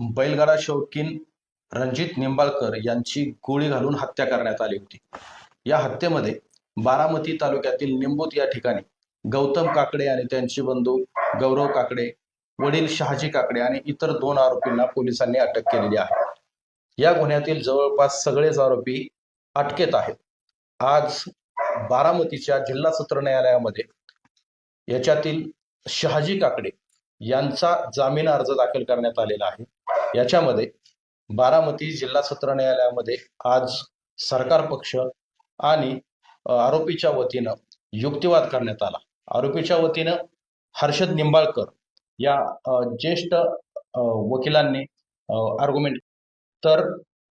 बैलगाडा शौकीन रणजित निंबाळकर यांची गोळी घालून हत्या करण्यात आली होती. या हत्येमध्ये बारामती तालुक्यातील निंबूत या ठिकाणी गौतम काकडे आणि त्यांचे बंधू गौरव काकडे वडील शहाजी काकडे आणि इतर दोन आरोपींना पोलिसांनी अटक केलेली आहे. या गुन्ह्यातील जवळपास सगळेच आरोपी अटकेत आहेत. आज बारामतीच्या जिल्हा सत्र न्यायालयामध्ये याच्यातील शहाजी काकडे यांचा जामीन अर्ज दाखल करण्यात आलेला आहे. याच्यामध्ये बारामती जिल्हा सत्र न्यायालयामध्ये आज सरकार पक्ष आणि आरोपीच्या वतीनं युक्तिवाद करण्यात आला. आरोपीच्या वतीनं हर्षद निंबाळकर या ज्येष्ठ वकिलांनी आर्ग्युमेंट तर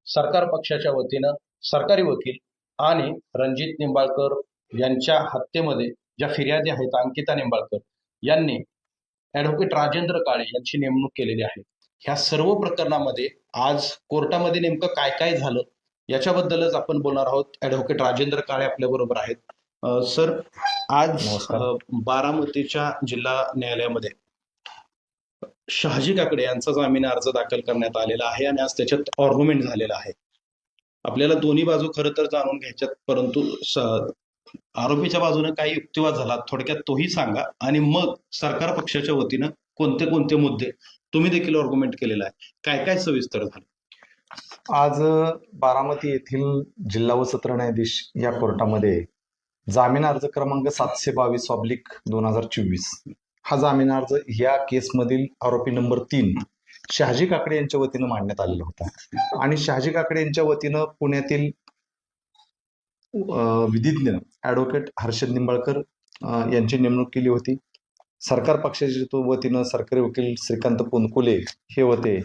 सरकार पक्षाच्या वतीनं सरकारी वकील आणि रणजित निंबाळकर यांच्या हत्येमध्ये ज्या फिर्यादी आहेत अंकिता निंबाळकर यांनी ॲडव्होकेट राजेंद्र काळे यांची नेमणूक केलेली आहे. ह्या सर्व प्रकरणामध्ये आज कोर्टामध्ये नेमकं काय काय झालं याच्याबद्दलच आपण बोलणार आहोत. ऍडव्होकेट राजेंद्र काळे आपल्या बरोबर आहेत. सर आज बारामतीच्या जिल्हा न्यायालयामध्ये शहाजी काकडे यांचा जामीन अर्ज दाखल करण्यात आलेला आहे आणि आज त्याच्यात ऑर्ग्युमेंट झालेला आहे. आपल्याला दोन्ही बाजू खरं तर जाणून घ्यायच्यात परंतु आरोपीच्या बाजूने काही युक्तिवाद झाला थोडक्यात तोही सांगा. आणि मग सरकार पक्षाच्या वतीनं कोणते कोणते मुद्दे तुम्ही देखील ऑर्ग्युमेंट केलेला आहे. काय काय सविस्तर झालं? आज बारामती येथील जिल्हा व सत्र न्यायाधीश या कोर्टामध्ये जामीन अर्ज क्रमांक सातशे बावीस ऑब्लिक दोन हजार चोवीस. हा जामीन अर्ज या केसमधील आरोपी नंबर तीन शहाजी काकडे यांच्या वतीनं मांडण्यात आलेला होता. आणि शहाजी काकडे यांच्या वतीनं पुण्यातील विधिज्ञ ऍडव्होकेट हर्षद निंबाळकर यांची नेमणूक केली होती. सरकार पक्षाच्या वतीनं सरकारी वकील श्रीकांत पुनकुले हे होते.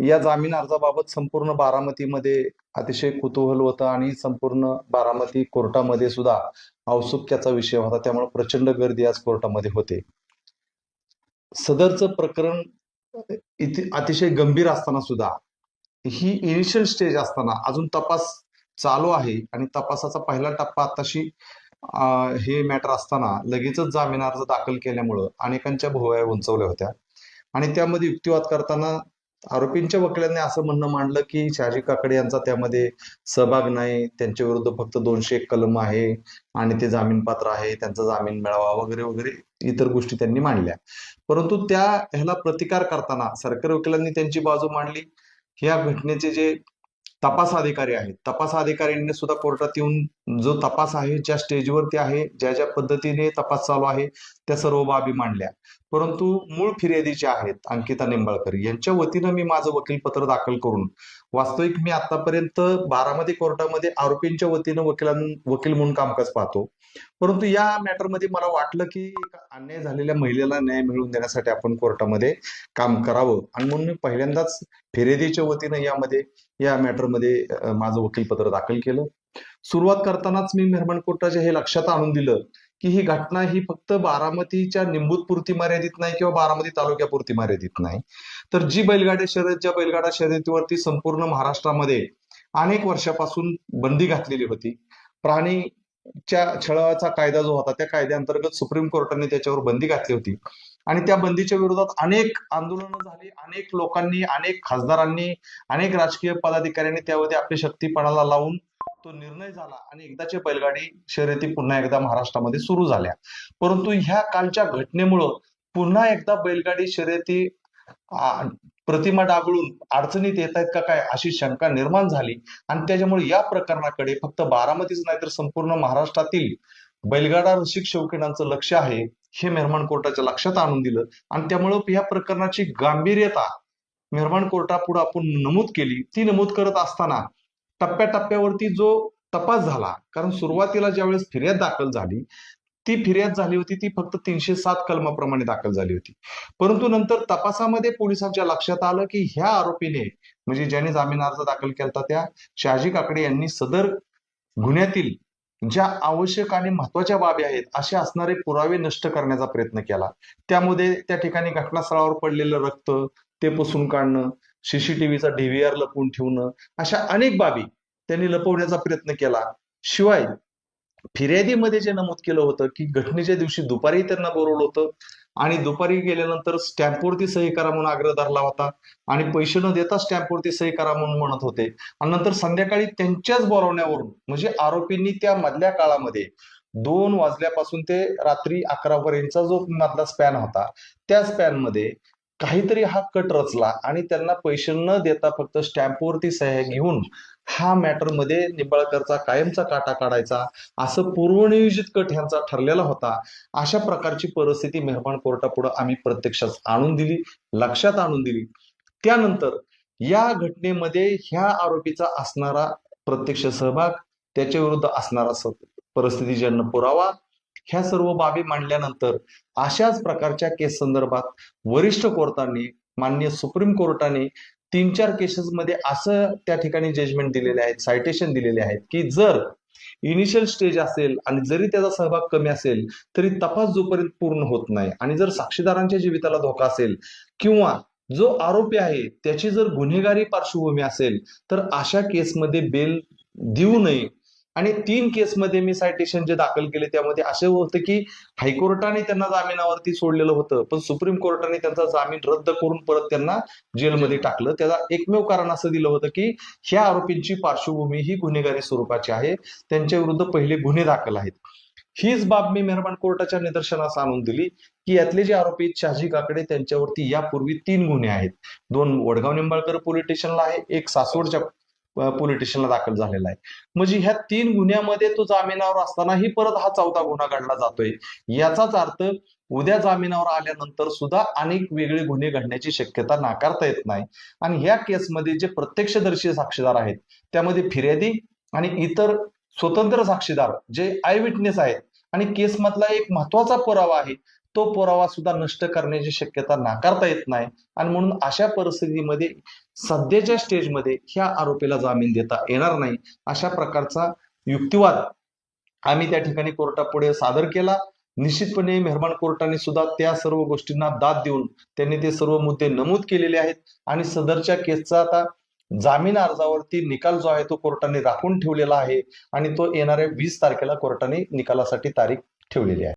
या जामीन अर्जाबाबत संपूर्ण बारामतीमध्ये अतिशय कुतूहल होतं आणि संपूर्ण बारामती कोर्टामध्ये सुद्धा औत्सुक्याचा विषय होता. त्यामुळे प्रचंड गर्दी आज कोर्टामध्ये होते. सदरचं प्रकरण अतिशय गंभीर असताना सुद्धा ही इनिशियल स्टेज असताना अजून तपास चालू आहे आणि तपासाचा पहिला टप्पा आताशी हे मॅटर असताना लगेचच जामीन अर्ज दाखल केल्यामुळं अनेकांच्या भोवया उंचवल्या होत्या. आणि त्यामध्ये युक्तिवाद करताना आरोपींच्या वकिलांनी असं म्हणणं मांडलं की शहाजी काकडे यांचा त्यामध्ये सहभाग नाही त्यांच्या विरुद्ध फक्त दोनशे एक कलम आहे आणि ते जामीन पात्र आहे त्यांचा जामीन मिळावा वगैरे वगैरे इतर गोष्टी त्यांनी मांडल्या. परंतु त्या ह्याला प्रतिकार करताना सरकारी वकिलांनी त्यांची बाजू मांडली. ह्या घटनेचे जे तपास अधिकारी आहेत तपास अधिकाऱ्यांनी सुद्धा कोर्टात येऊन जो तपास आहे ज्या स्टेजवरती आहे ज्या ज्या पद्धतीने तपास चालू आहे त्या सर्व बाबी मांडल्या. परंतु मूळ फिर्यादी ज्या आहेत अंकिता निंबाळकर यांच्या वतीनं मी माझं वकीलपत्र दाखल करून वास्तविक मी आतापर्यंत बारामती कोर्टामध्ये आरोपींच्या वतीनं वकिलां वकील म्हणून कामकाज पाहतो. परंतु या मॅटरमध्ये मला वाटलं की अन्याय झालेल्या महिलेला न्याय मिळवून देण्यासाठी आपण कोर्टामध्ये काम करावं. आणि म्हणून मी पहिल्यांदाच फिर्यादीच्या वतीनं यामध्ये या मॅटरमध्ये माझं वकीलपत्र दाखल केलं. सुरुवात करतानाच मी मेहरमण कोर्टाच्या हे लक्षात आणून दिलं की ही घटना ही फक्त बारामतीच्या निंबूतपुरती मर्यादित नाही किंवा बारामती तालुक्यापुरती मर्यादित नाही. तर जी बैलगाड्या शर्यत ज्या बैलगाडा शर्यतीवरती संपूर्ण महाराष्ट्रामध्ये अनेक वर्षापासून बंदी घातलेली होती प्राणीच्या छळाचा कायदा जो होता त्या कायद्याअंतर्गत सुप्रीम कोर्टाने त्याच्यावर बंदी घातली होती. आणि त्या बंदीच्या विरोधात अनेक आंदोलनं झाली अनेक लोकांनी अनेक खासदारांनी अनेक राजकीय पदाधिकाऱ्यांनी त्यामध्ये आपली शक्तीपणाला लावून तो निर्णय झाला आणि एकदाचे बैलगाडी शर्यती पुन्हा एकदा महाराष्ट्रामध्ये सुरू झाल्या. परंतु ह्या कालच्या घटनेमुळं पुन्हा एकदा बैलगाडी शर्यती प्रतिमा डागळून अडचणीत येत आहेत का काय अशी शंका निर्माण झाली. आणि त्याच्यामुळे या प्रकरणाकडे फक्त बारामतीच नाही तर संपूर्ण महाराष्ट्रातील बैलगाडा रसिक शौकीनांचं लक्ष आहे हे मेहरमान कोर्टाच्या लक्षात आणून दिलं. आणि त्यामुळं या प्रकरणाची गांभीर्यता मेहरमान कोर्टापुढे आपण नमूद केली. ती नमूद करत असताना टप्प्याटप्प्यावरती जो तपास झाला कारण सुरुवातीला ज्यावेळेस फिर्याद दाखल झाली ती फिर्याद झाली होती ती फक्त तीनशे सात कलमाप्रमाणे दाखल झाली होती. परंतु नंतर तपासामध्ये पोलिसांच्या लक्षात आलं की ह्या आरोपीने म्हणजे ज्याने जामीन अर्ज दाखल केला त्या शहाजी काकडे यांनी सदर गुन्ह्यातील ज्या आवश्यक आणि महत्त्वाच्या बाबी आहेत असे असणारे पुरावे नष्ट करण्याचा प्रयत्न केला. त्यामध्ये त्या ठिकाणी घटनास्थळावर पडलेलं रक्त ते पुसून काढणं सीसीटीव्हीचा डीव्हीआर लपवून ठेवणं अशा अनेक बाबी त्यांनी लपवण्याचा प्रयत्न केला. शिवाय फिर्यादीमध्ये जे नमूद केलं होतं की घटनेच्या दिवशी दुपारी त्यांना बोलवलं होतं आणि दुपारी गेल्यानंतर स्टॅम्पवरती सही करा म्हणून आग्रह धरला होता आणि पैसे न देता स्टॅम्पवरती सही करा म्हणून म्हणत होते. आणि नंतर संध्याकाळी त्यांच्याच बोलावण्यावरून म्हणजे आरोपींनी त्या मधल्या काळामध्ये दोन वाजल्यापासून ते रात्री अकरा पर्यंतचा जो मधला स्पॅन होता त्या स्पॅनमध्ये काहीतरी हा कट रचला आणि त्यांना पैसे न देता फक्त स्टॅम्पवरती सह्या घेऊन हा मॅटरमध्ये निंबाळकरचा कायमचा काटा काढायचा असं पूर्वनियोजित कट ह्यांचा ठरलेला होता. अशा प्रकारची परिस्थिती मेहरबान कोर्टापुढे आम्ही प्रत्यक्षात आणून दिली लक्षात आणून दिली. त्यानंतर या घटनेमध्ये ह्या आरोपीचा असणारा प्रत्यक्ष सहभाग त्याच्या विरुद्ध असणारा परिस्थितीजन्य पुरावा ह्या सर्व बाबी मांडल्यानंतर अशाच प्रकारच्या केस संदर्भात वरिष्ठ कोर्टाने माननीय सुप्रीम कोर्टाने तीन चार केसेसमध्ये असं त्या ठिकाणी जजमेंट दिलेले आहेत सायटेशन दिलेले आहेत की जर इनिशियल स्टेज असेल आणि जरी त्याचा सहभाग कमी असेल तरी तपास जोपर्यंत पूर्ण होत नाही आणि जर साक्षीदारांच्या जीविताला धोका असेल किंवा जो आरोपी आहे त्याची जर गुन्हेगारी पार्श्वभूमी असेल तर अशा केसमध्ये बेल देऊ नये आणि तीन केसमध्ये मी सायटेशन जे दाखल केले त्यामध्ये असे होतं की हायकोर्टाने त्यांना जामिनावरती सोडलेलं होतं पण सुप्रीम कोर्टाने त्यांचा जामीन रद्द करून परत त्यांना जेलमध्ये टाकलं. त्याला एकमेव कारण असं दिलं होतं की ह्या आरोपींची पार्श्वभूमी ही गुन्हेगारी स्वरूपाची आहे. त्यांच्या विरुद्ध पहिले गुन्हे दाखल आहेत. हीच बाब मी मेहरबान कोर्टाच्या निदर्शनास आणून दिली की यातले जे आरोपी आहेत, शहाजी काकडे त्यांच्यावरती यापूर्वी तीन गुन्हे आहेत. दोन वडगाव निंबाळकर पोलीस स्टेशनला आहे एक सासवडच्या पोलीस स्टेशनला दाखल झालेला आहे. म्हणजे ह्या तीन गुन्ह्यामध्ये तो जामिनावर असतानाही परत हा चौथा गुन्हा घडला जातोय. याचाच अर्थ उद्या जामिनावर आल्यानंतर सुद्धा अनेक वेगळे गुन्हे घडण्याची शक्यता नाकारता येत नाही. आणि ह्या केसमध्ये जे प्रत्यक्षदर्शी साक्षीदार आहेत त्यामध्ये फिर्यादी आणि इतर स्वतंत्र साक्षीदार जे आय विटनेस आहेत. आणि केसमधला एक महत्त्वाचा पुरावा आहे. तो पुरावा सुद्धा नष्ट करण्याची शक्यता नाकारता येत नाही. आणि म्हणून अशा परिस्थितीमध्ये सध्याच्या स्टेजमध्ये ह्या आरोपीला जामीन देता येणार नाही. अशा प्रकारचा युक्तिवाद आम्ही त्या ठिकाणी कोर्टापुढे सादर केला. निश्चितपणे मेहरबान कोर्टाने सुद्धा त्या सर्व गोष्टींना दाद देऊन त्यांनी ते सर्व मुद्दे नमूद केलेले आहेत. आणि सदरच्या केसचा आता जामीन अर्जावरती निकाल जो आहे तो कोर्टाने राखून ठेवलेला आहे. आणि तो येणाऱ्या वीस तारखेला कोर्टाने निकालासाठी तारीख ठेवलेली आहे.